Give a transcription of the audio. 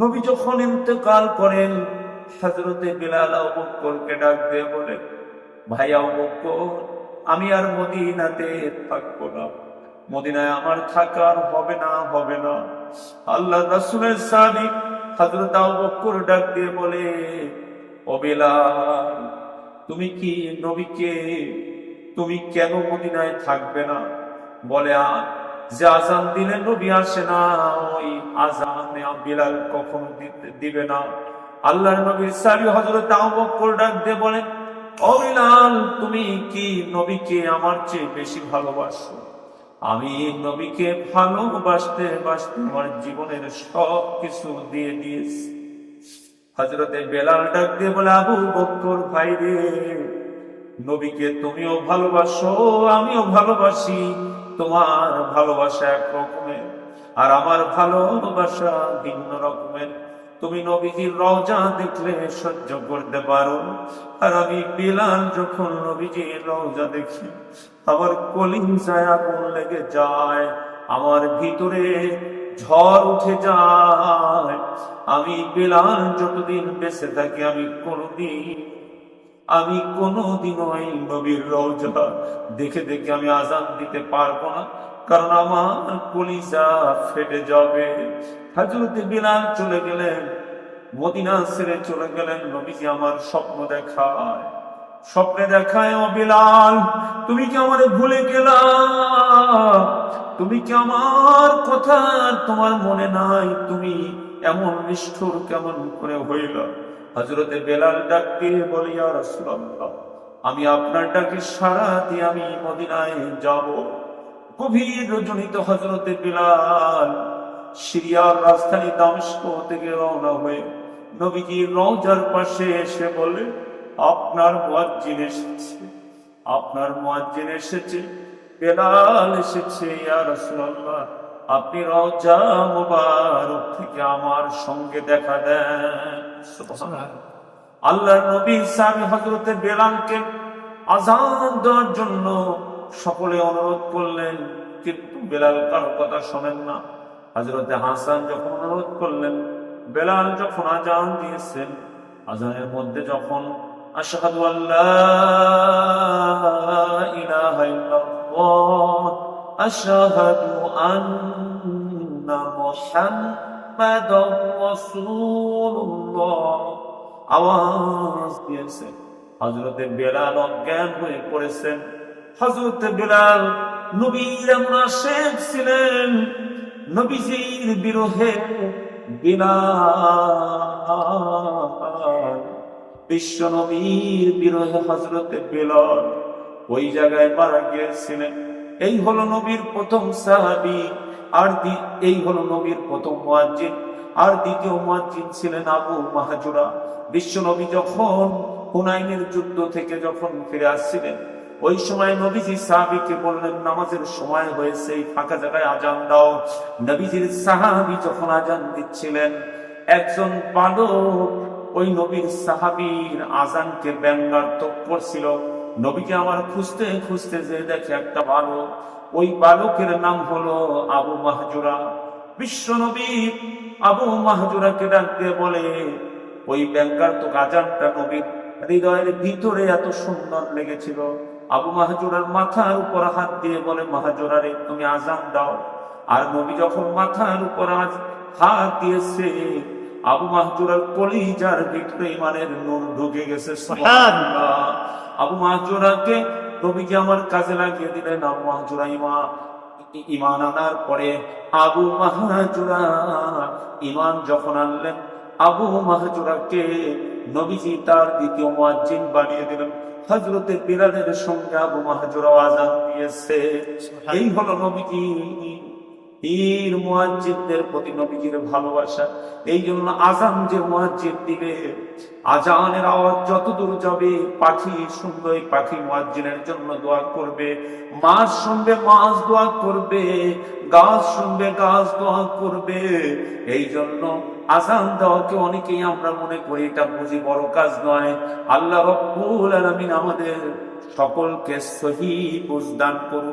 নবী যখন ইন্তেকাল করেন হজরতে বিলাল বক্করকে ডাক দিয়ে বলে ভাইয়া বক্কর, আমি আর মদিনাতে থাকব না। মদিনায় আমার থাকার হবে না হবে না। আল্লাহ রাসূলের সানি হযরত আবু বকর ডাক দিয়ে বলে, ও তুমি কি নবীকে, তুমি কেন মদিনায় থাকবে না? বলে, আ যে আজান দিলে নবী আসে না, ওই আজানে বিলাল কখনো দিবে না। আল্লাহর নবীর সারি হযরত আবু ডাক দিয়ে বলেন, ও বিলাল, তুমি কি নবীকে আমার চেয়ে বেশি ভালোবাসো? আমি নবীকে ভালোবাসতে, বাসতে আমার জীবনের সব কিছু দিয়ে দিয়েছি। হজরতে বেলাল ডাক দিয়ে বলে, আবু বক্কর ভাই রে, নবীকে তুমিও ভালোবাসো, আমিও ভালোবাসি। তোমার ভালোবাসা এক রকমের, আর আমার ভালোবাসা ভিন্ন রকমের। তুমি নবীজির রওজা দেখলে সহ্য করতে পারো। আর আমি বিলাল যখন নবীজির রওজা দেখি, আমার কলিজায় আগুন লেগে যায়, আমার ভিতরে ঝড় উঠে যায়। আমি বিলাল যতদিন বেঁচে থাকি, আমি কোনদিন আমি কোনদিন ওই নবীর রওজা দেখে দেখে আমি আজান দিতে পারব না, কারণ আমার কলিজা ফেটে যাবে। হাজরতে বিলাল চলে গেলেন, মদিনা ছেড়ে চলে গেলেন, নবীজি আমার স্বপ্ন দেখায়। স্বপ্নে দেখায়, ও বিলাল, তুমি কি আমারে ভুলে গেলা? তুমি কি আমার কথা তোমার মনে নাই? তুমি এমন নিষ্ঠুর কেমন করে হইল? হজরতে বেলাল ডাক দিয়ে বলি আমি আপনার ডাকে সারা দিয়ে আমি মদিনায় যাব। গভীর রজনীত হজরতে বেলাল সিরিয়ার রাজধানী দামেস্ক থেকে রওনা হয়ে নবীজির রওজার পাশে এসে বলে আপনার মুয়াজ্জিন এসেছে, আপনার মুয়াজ্জিন এসেছে, বেলাল এসেছে, ইয়া রাসূলুল্লাহ, আপনি রওজা মুবারক থেকে আমার সঙ্গে দেখা দেন। আল্লাহ নবী সামি হজরতে বেলালকে আজান দেওয়ার জন্য সকলে অনুরোধ করলেন কিন্তু বেলাল কারও কথা শোনেন না। হজরতে হাসান যখন অনুরোধ করলেন বেলাল যখন আজান দিয়েছেন আজানের মধ্যে যখন আশহাদু আল্লাহ ইলাহা ইল্লাল্লাহ আশহাদু আন্না মুহাম্মাদার রাসূলুল্লাহ আওয়াজ দিয়েছে। হজরতে বেলাল অজ্ঞান হয়ে পড়েছেন। হজরতে বেলাল নবীর শেখ ছিলেন। নবীজির বিরোধে বিলাল, বিশ্ব নবীর বিরোধে হজরতে বেলাল ওই জায়গায় মারা গিয়েছিলেন। এই হলো নবীর প্রথম সাহাবি। আর এই হলো নবীর প্রথম মুয়াজ্জিন। আর দ্বিতীয় মুয়াজ্জিন ছিলেন আবু মাহাজুরা। বিশ্ব নবী যখন হুনাইনের যুদ্ধ থেকে যখন ফিরে আসছিলেন, ওই সময় নবীজি সাহাবিকে বললেন, নামাজের সময় হয়েছে ফাঁকা জায়গায় আজান দাও। নবীজির সাহাবি যখন আজান দিচ্ছিলেন, একজন বালক ওই নবীর সাহাবীর আজানকে ব্যঙ্গাত্মক করছিল। নবীকে আমার খুঁজতে খুঁজতে যে দেখে একটা বালক। ওই বালকের নাম হলো আবু মাহজুরা। বিশ্ব নবী আবু মাহজুরাকে ডাক দিয়ে বলে ওই ব্যঙ্গাত্মক আজানটা নবীর হৃদয়ের ভিতরে এত সুন্দর লেগেছিল। আবু মাহাজুরার মাথার উপর হাত দিয়ে বলে মাহাজুরারে তুমি আজান দাও। আর নবী যখন মাথার উপর হাত দিয়েছে আবু মাহজুরার কলিজার ভিতরে ইমানের নূর ঢুকে গেছে। আবু মাহজুরাকে নবীকে আমার কাজে লাগিয়ে দিলেন। আবু মাহজুরা ইমা ইমান আনার পরে আবু মাহাজুরা ইমান যখন আনলেন আবু মাহাজুরাকে নবীজি তার দ্বিতীয় মুয়াজ্জিন বানিয়ে দিলেন। হজরতে বিলালের সঙ্গে আবু মাহাজুরা আজান দিয়েছে। এই হলো নবীজি পীর মুয়াজ্জিদদের প্রতি নবীজির ভালোবাসা। এই জন্য আজান যে মুয়াজ্জিদ দিবে, আজানের আওয়াজ যত দূর যাবে, পাখি শুনবে ওই পাখি মুয়াজ্জিনের জন্য দোয়া করবে। মাছ শুনবে, মাছ দোয়া করবে, গাছ শুনবে, গাছ দোয়া করবে। এই জন্য আজান দেওয়াকে অনেকেই আমরা মনে করি এটা বুঝি বড় কাজ নয়। আল্লাহ রব্বুল আলামিন আমাদের সকলকে সহি বুঝদান করুন